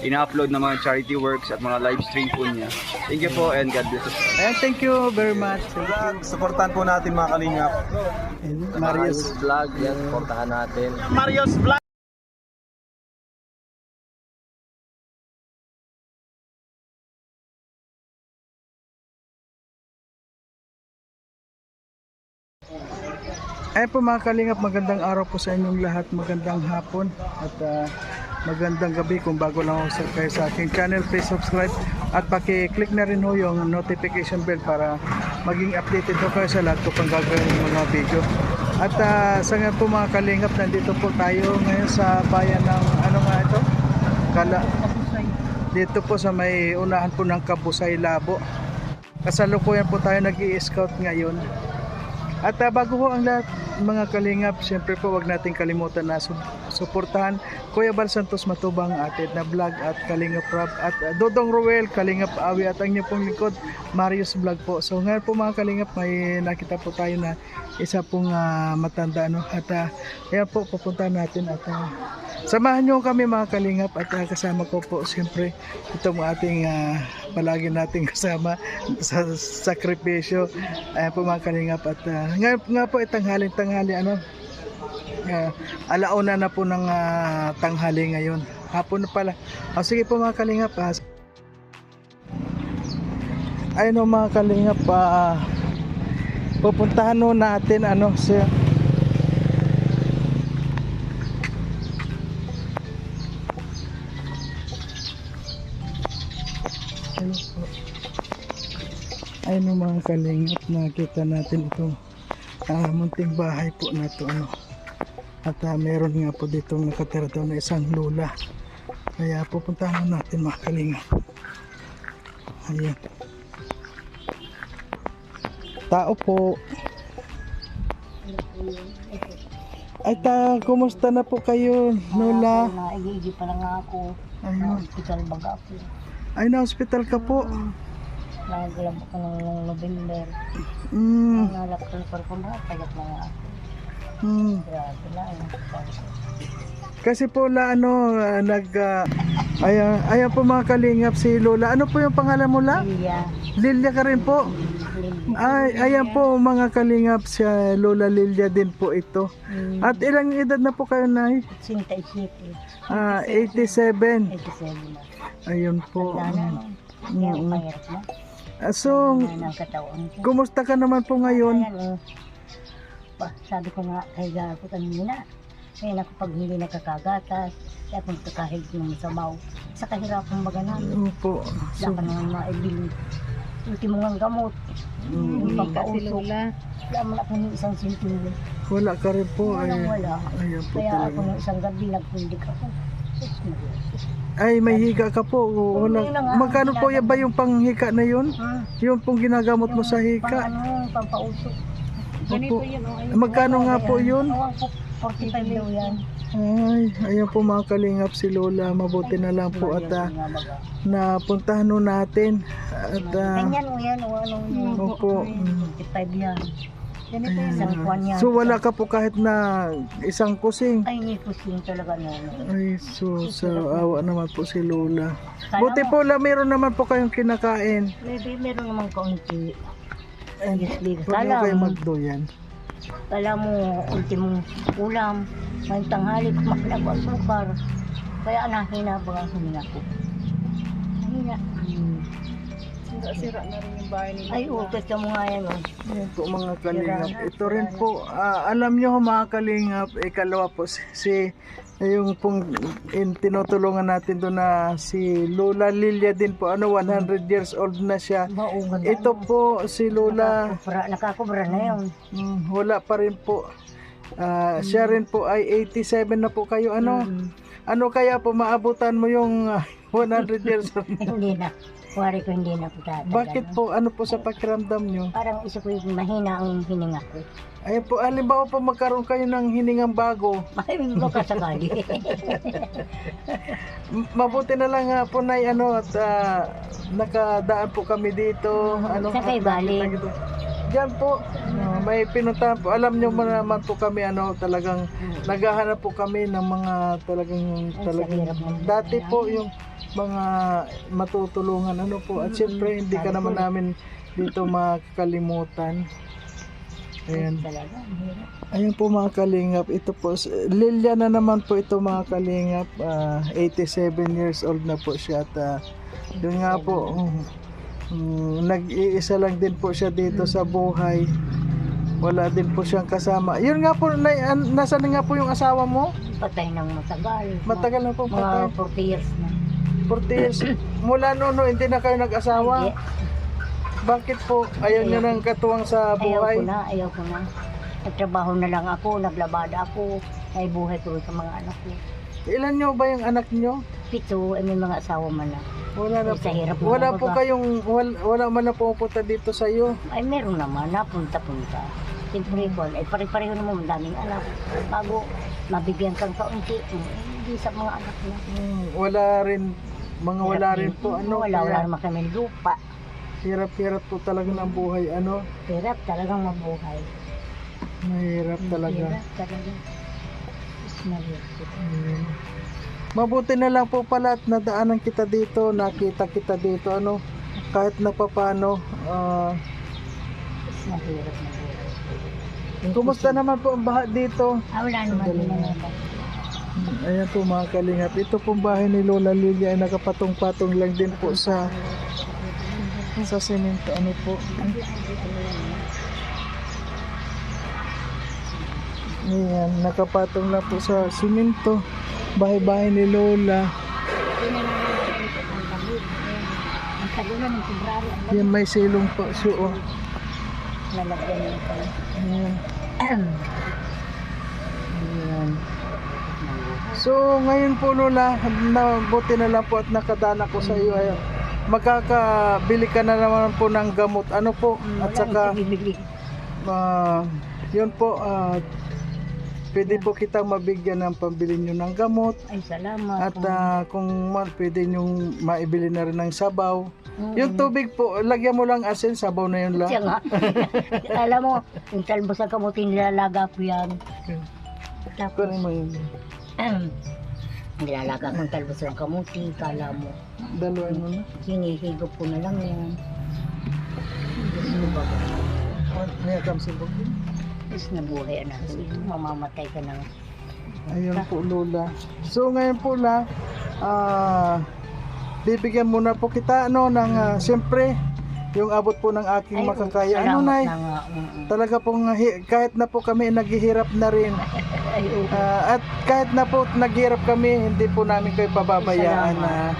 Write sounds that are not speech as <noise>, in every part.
ina-upload na mga charity works at mga live stream po niya. Thank you po and God bless us. Ayan, thank you very much. You. Supportan po natin mga kalingap. And Marius. Vlog, yan, supportahan natin. Marios Vlog! Ayan po mga kalingap, magandang araw po sa inyong lahat, magandang hapon at ah, magandang gabi kung bago lang ako sa, kayo sa aking channel, please subscribe at paki-click na rin ho yung notification bell para maging updated po kayo sa lahat ko pang gagawin mga video. At ah, sa ngayon po mga kalingap, nandito po tayo ngayon sa bayan ng ano nga ito? Kala, dito po sa may unahan po ng Kabusay Labo. Kasalukuyan po tayo nag scout ngayon. At ah, bago ho ang lahat mga kalingap, siyempre po wag nating kalimutan na su- suportahan Kuya Bal Santos Matubang atin na vlog at Kalingap Rap at ah, Dodong Ruel, Kalingap Awi at ang pong lingkod Marius Vlog po. So ngayon po mga kalingap may nakita po tayo na isa pong ah, matanda no at uh, kaya po pupuntahan natin at ah, samahan nyo kami mga kalingap at ah, kasama ko po siyempre itong ating ah, palagi nating <laughs> kasama sa sakripisyo. Ayan po mga kalingap at ah, nga, nga po itanghaling tanghali ano uh, alauna na po ng ah, tanghali ngayon. Hapon na pala. O sige po mga kalingap ah. ayun o mga kalingap ah, pupuntahan no natin ano si Ayun mga kalingap nakita natin itong ah, munting bahay po na to ano at ah, meron nga po dito nakatira daw na isang lula kaya pupuntahan natin mga kalingap ayan tao po ay ta, kumusta na po kayo, Lola? Naigigi pa lang ako. Ayun. Hospital baga ako. Ay, na-hospital ka po. Nagalam ako ng November. Mm, Nalakal pa ko na. Payat na nga mm. Grabe na. eh. Kasi po la ano ah, nag ah, ayan, ayan po mga kalingap si Lola. Ano po yung pangalan mo la? Lilia. Lilia ka rin po. Lilia. Ay, ayan po mga kalingap si ah, Lola Lilia din po ito. Hmm. At ilang edad na po kayo na? Sinta isip. Ah, 87. 87 na. Ayun po. No. Kaya Mm. Ah, so, Na ng katawan ko. kumusta ka naman po ngayon? Ayan, oh. Pa, sabi ko nga kay Gago kanina. Kaya ako pag hindi nakakagatas, kaya kung kakahig ng samaw, sa kahirapan maganan. Opo. Wala So, ka naman maibili. Ultimo nga gamot. Yung pampausok. Wala mo na ako ng isang sintulo. wala ka rin po. Ay, Walang wala. ayan po Kaya ako talaga. ng isang gabi nagpundik ako. Ay, may higa ka po. Hindi nga. Magkano po yan ba yung panghika na yun? Ha? Yung pong ginagamot mo sa Pang hika? ano, pampausok. Opo. Magkano nga po yun? Awang po, 45 daw yan. Ay, ayan po mga kalingap si Lola. Mabuti na lang po at ah, napuntahan nun natin. At ah, Ganyan o yan o ano yan. opo. mm. 45 yan. Isang kwan yan. So wala ka po kahit na isang kusing. Ay, hindi ko sin talaga na. ano. Ay, so sa awa naman po si Lola. Kala Buti mo, po la meron naman po kayong kinakain. Maybe meron namang kaunti. Please. huwag Kala kayo mo, magdoyan. kala mo, ultimong ulam. May tanghali kumain ako asukar. Kaya nahina ba ang huminga ko. Nahina. Hmm. Sira na rin yung bahay nila. Ay, utot ka mo nga yan. Oh. Yan po mga kalingap. Ito rin po, ah, alam nyo mga kalingap, ikalawa po si, si yung pong in, tinutulungan natin doon na si Lola Lilia din po, ano 100 years old na siya. Maugad. Ito po si Lola, Nakakubra, nakakubra na yun. mm, wala pa rin po. Ah, siya rin po ay 87 na po kayo. Ano? Mm. Ano kaya po maabutan mo yung ah, <laughs> 100 years old? Hindi na. Wari ko hindi na po tatagalan. Bakit po? Ano po sa pakiramdam nyo? Parang isa ko yung mahina ang hininga ko. Ayun po, halimbawa po magkaroon kayo ng hiningang bago. <laughs> Ay, baka sakali. <laughs> M- Mabuti na lang po na ano at ah, nakadaan po kami dito. Ano, Saan kayo at galing? nakita. Diyan po, ah, may pinuntahan po. Alam nyo mo naman po kami ano, talagang naghahanap po kami ng mga talagang talagang sa hirap ng dati po yung mga matutulungan ano po at syempre hindi ka naman namin dito <laughs> makakalimutan. Ayan. Ayun po mga kalingap, ito po, Lilia na naman po ito mga kalingap, ah, 87 years old na po siya at ah, yun nga po, um, um, nag-iisa lang din po siya dito sa buhay. Wala din po siyang kasama. Yun nga po, na, an- nasaan na nga po yung asawa mo? Patay ng matagal. Matagal na po patay. Mga 40 years na. 40 years. Mula noon, no, hindi na kayo nag-asawa. Hindi. Bakit po? Ayaw niyo nang katuwang sa Ayaw buhay? ko na, ayaw ko na. Nagtrabaho na lang ako, naglabada ako, ay buhay ko sa mga anak ko. Ilan nyo ba yung anak nyo? Pito, ay may mga asawa man na. Wala na Ay, po. sa hirap na Wala po kayong, wala, wala man na pumupunta dito sa iyo. Ay meron naman, napunta-punta. Siyempre ko, ay pare-pareho naman, daming anak. Bago mabigyan kang kaunti, mm, hindi sa mga anak niya. Hmm, wala rin, mga wala Hirap rin din. po, ano, Wala, wala kaya naman kami lupa. hirap-hirap po talaga ng buhay, ano, Hirap talagang mabuhay. mahirap talaga. Hirap talaga. Mahirap. Hmm. Mabuti na lang po pala at nadaanan kita dito, nakita kita dito, ano, kahit na papano. ah, Mahirap, mahirap. kumusta naman po ang baha dito? Ah, wala naman din naman. Ayan po mga kalingap. Ito pong bahay ni Lola Lilia ay nakapatong-patong lang din po sa sa semento. Ano po? Ayan, nakapatong lang po sa semento. Bahay-bahay ni Lola. Ng Yan may silong po siya. Oh. lalagyan. Ayan. Ayan. <clears throat> So, ngayon po Lola, nabuti na lang po at nakadana ko sa iyo. Ayan. Magkakabili ka na naman po ng gamot. Ano po? At saka, ah, yun po, ah, pwede po kitang mabigyan ng pambili nyo ng gamot. Ay, salamat. At ah, kung ma- pwede nyo maibili na rin ng sabaw. Mm. Yung tubig po, lagyan mo lang asin, sabaw na yun Siya lang. nga. <laughs> Alam mo, yung talbos ng kamuti nilalaga ko yan. Tapos, Kunin mo yun. Nilalaga ko yung talbos ng kamuti. Kala mo, Dalawan mo na. hinihigop ko na lang yan. Mo ba? Oh, May kamsibog din. Diyos na buhay anak ko. Ito, mamamatay ka na. Ayun po Lola. So ngayon po la, ah bibigyan muna po kita ano ng ah, siyempre yung abot po ng aking makakaya. Ano nay? na nga. Talaga pong hi- kahit na po kami naghihirap na rin <laughs> Ay, ah, at kahit na po naghihirap kami hindi po namin kayo pababayaan na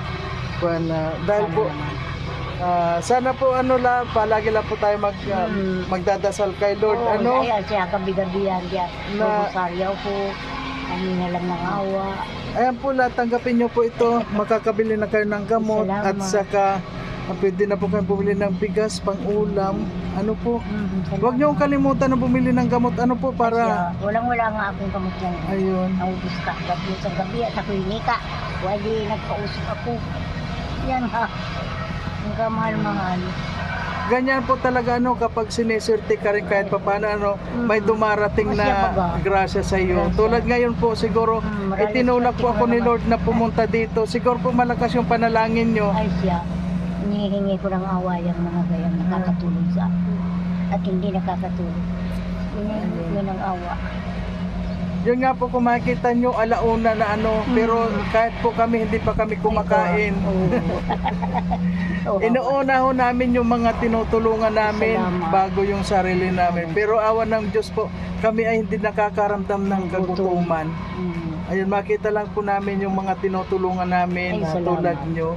kuwan, ah, dahil po ah, sana po ano la palagi lang po tayo mag ah, Mm. magdadasal kay Lord Oo, ano Ayan, siya kabigabihan diya. Na- Rosaryo ko. Kami na lang ng awa. Ayan po lahat, tanggapin nyo po ito. <laughs> Makakabili na kayo ng gamot Salamat. at saka ah, pwede na po kayo bumili ng bigas, pang ulam. Ano po? Mm, Huwag nyo kalimutan na bumili ng gamot. Ano po para... Walang wala nga akong kamot yan. Ayun. Naubos ka gabi sa gabi at ako'y nika. Wali nagpausok ako. Yan ha. Ang kamahal-mahal. Ganyan po talaga ano kapag siniswerte ka rin kahit papaano ano, may dumarating na grasya sa iyo. Grasya. Tulad ngayon po siguro Mm, itinulak po ako ko ni. Lord na pumunta dito. Siguro po malakas yung panalangin nyo. Ay siya. Hinihingi ko ng awa yung mga gayang nakakatulong sa ako. At hindi nakakatulong. Hinihingi ko ng awa. Yun nga po kung makikita nyo alauna na ano, pero kahit po kami hindi pa kami kumakain. <laughs> Inuuna ho namin yung mga tinutulungan namin Salamat. bago yung sarili namin. Pero awa ng Diyos po, kami ay hindi nakakaramdam ng kagutuman. Mm. Ayun, makita lang po namin yung mga tinutulungan namin Ay, salamat. tulad nyo.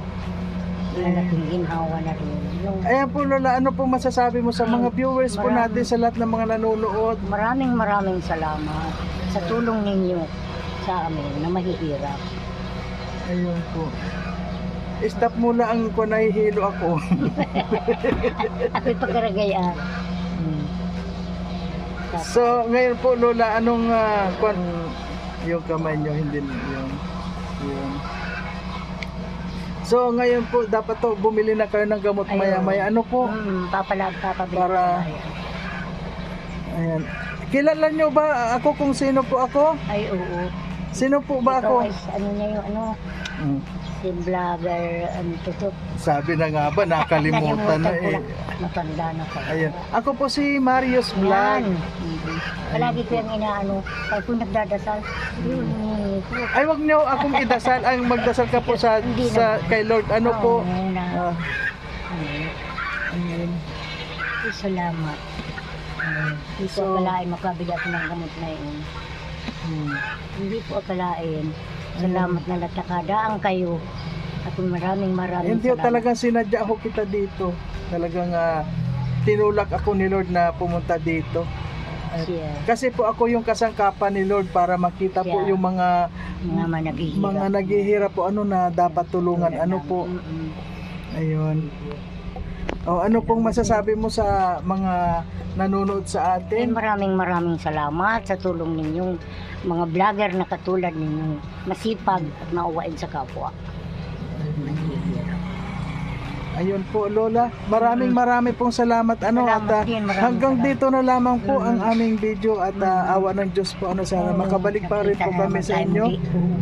Ang aking ginhawa na rin. Yung Ayan po Lola, ano po masasabi mo sa mga viewers po Marami. natin sa lahat ng mga nanonood? maraming maraming salamat sa tulong ninyo sa amin na mahihirap. Ayun po. stop muna ang kung nahihilo ako. <laughs> Ako'y pagkaragayaan. Hmm. Tapos, so, ngayon po, Lola, anong ah, kwan, yung kamay nyo, hindi yung. So, ngayon po, dapat to, bumili na kayo ng gamot Ayun. maya-maya. Ano po? hmm, papalag, papabili. Para-. Ayan. Kilala nyo ba ako kung sino po ako? Ay, oo. Sino po ba ako? ay, ano na yung, ano, Hmm. si vlogger, ano, tutok. Sabi na nga ba, nakalimutan na ko eh. lang. Matanda na ka. Ayan. Ako po si Marius Vlog. Yan. Mhm. Palagi ko yung inaano, pag po nagdadasal, yun, yun. Ay, wag nyo akong idasal. Ang magdasal ka po sa, <laughs> Hindi sa naman. kay Lord. Ano po? Oo, na. Ah, Ayun. ayun. Ay, Salamat. Ayun. Hindi ko So- akalain makabili ako ng gamot na yun. Hmm. Hindi po akalain. Salamat na latakadaan kayo. At maraming maraming Hindi salamat. talagang sinadya ako kita dito. Talagang ah, tinulak ako ni Lord na pumunta dito. At- Siya, kasi po ako yung kasangkapan ni Lord para makita po Yeah. yung mga mga managhihirap. mga naghihirap po ano na dapat tulungan. Ano po? Mm-mm. Ayun. O ano pong masasabi mo sa mga nanonood sa Eh, atin? maraming maraming salamat sa tulong ninyong mga vlogger na katulad ninyong masipag at mauwain sa kapwa. Ayun po Lola, maraming marami pong salamat ano Salamat at ah, din, maraming hanggang salamat. dito na lamang po ang Mm. aming video at ah, awa ng Diyos po ano sana makabalik pa rin po kami sa inyo.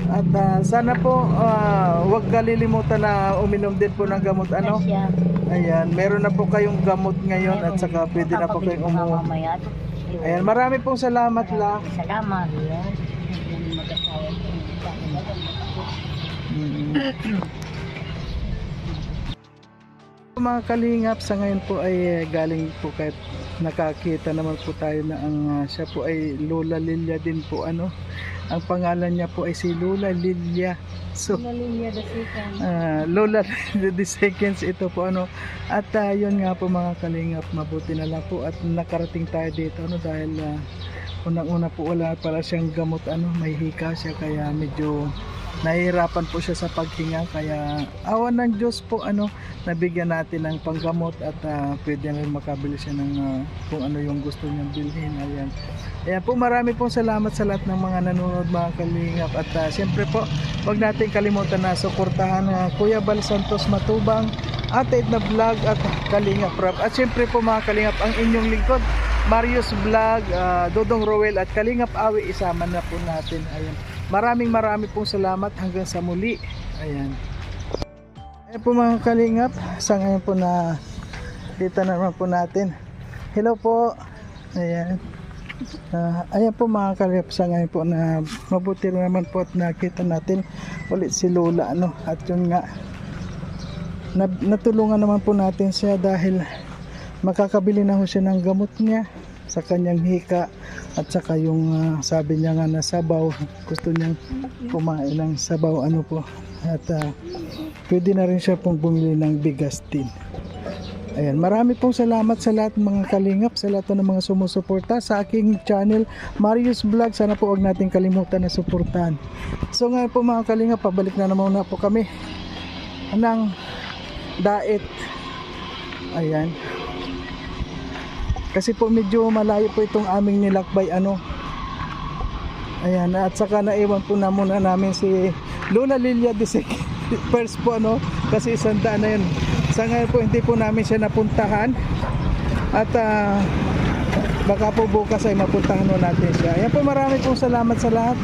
At ah, sana po ah, huwag kalilimutan na uminom din po ng gamot ano. Ayan, meron na po kayong gamot ngayon at saka pwede na po kayong umuwi. Ayan, marami pong salamat la. Salamat. Yan. Mga kalingap, sa ngayon po ay eh, galing po kahit nakakita naman po tayo na ang ah, siya po ay Lola Lilia din po ano. Ang pangalan niya po ay si Lola Lilia. So, ah, Lola the seconds ito po ano. At ah, yun nga po mga kalingap, mabuti na lang po at nakarating tayo dito ano dahil ah, unang-una po wala pala siyang gamot ano, may hika siya kaya medyo nahihirapan po siya sa paghinga kaya awan ng Diyos po ano nabigyan natin ng panggamot at ah, pwede na rin makabili siya ng ah, kung ano yung gusto niyang bilhin ayan. Ayan po marami pong salamat sa lahat ng mga nanonood mga kalingap at ah, siyempre po wag natin kalimutan na suportahan ah, Kuya Bal Santos Matubang Ate Edna Vlog at Kalingap Rap. At siyempre po mga kalingap ang inyong lingkod Marius Vlog, ah, Dodong Roel at Kalingap Awi isama na po natin ayan Maraming maraming pong salamat hanggang sa muli. Ayan. Ayan po mga kalingap. Sa ngayon po na kita na naman po natin. Hello po. Ayan. Ah, ayan po mga kalingap. Sa ngayon po na mabuti naman po at nakita natin ulit si Lola. Ano? At yun nga. Na, natulungan naman po natin siya dahil makakabili na ho siya ng gamot niya sa kanyang hika at saka yung ah, sabi niya nga na sabaw gusto niyang kumain ng sabaw ano po at ah, pwede na rin siya pong bumili ng bigas din Ayan, marami pong salamat sa lahat ng mga kalingap, sa lahat ng mga sumusuporta sa aking channel, Marius Vlog. Sana po huwag natin kalimutan na suportahan. So ngayon po mga kalingap, pabalik na naman na po kami ng daet. Ayan. Kasi po medyo malayo po itong aming nilakbay ano. Ayan, at saka naiwan po na muna namin si Lola Lilia Disek. First <laughs> po ano, kasi isang daan na yun. Sa ngayon po hindi po namin siya napuntahan. At ah, baka po bukas ay mapuntahan natin siya. Ayan po marami pong salamat sa lahat.